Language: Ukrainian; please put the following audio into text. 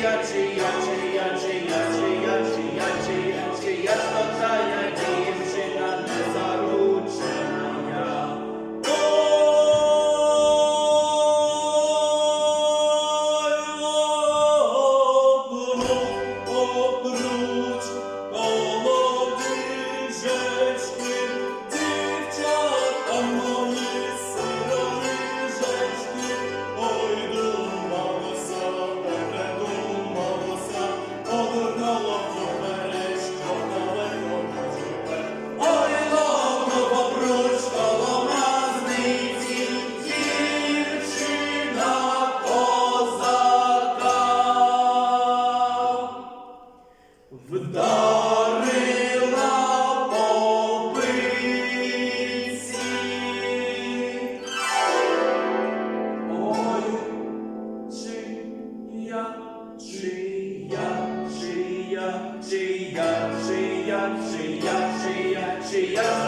Gracias. She, yeah, she, yeah, she, yeah, she, yeah, she, yeah.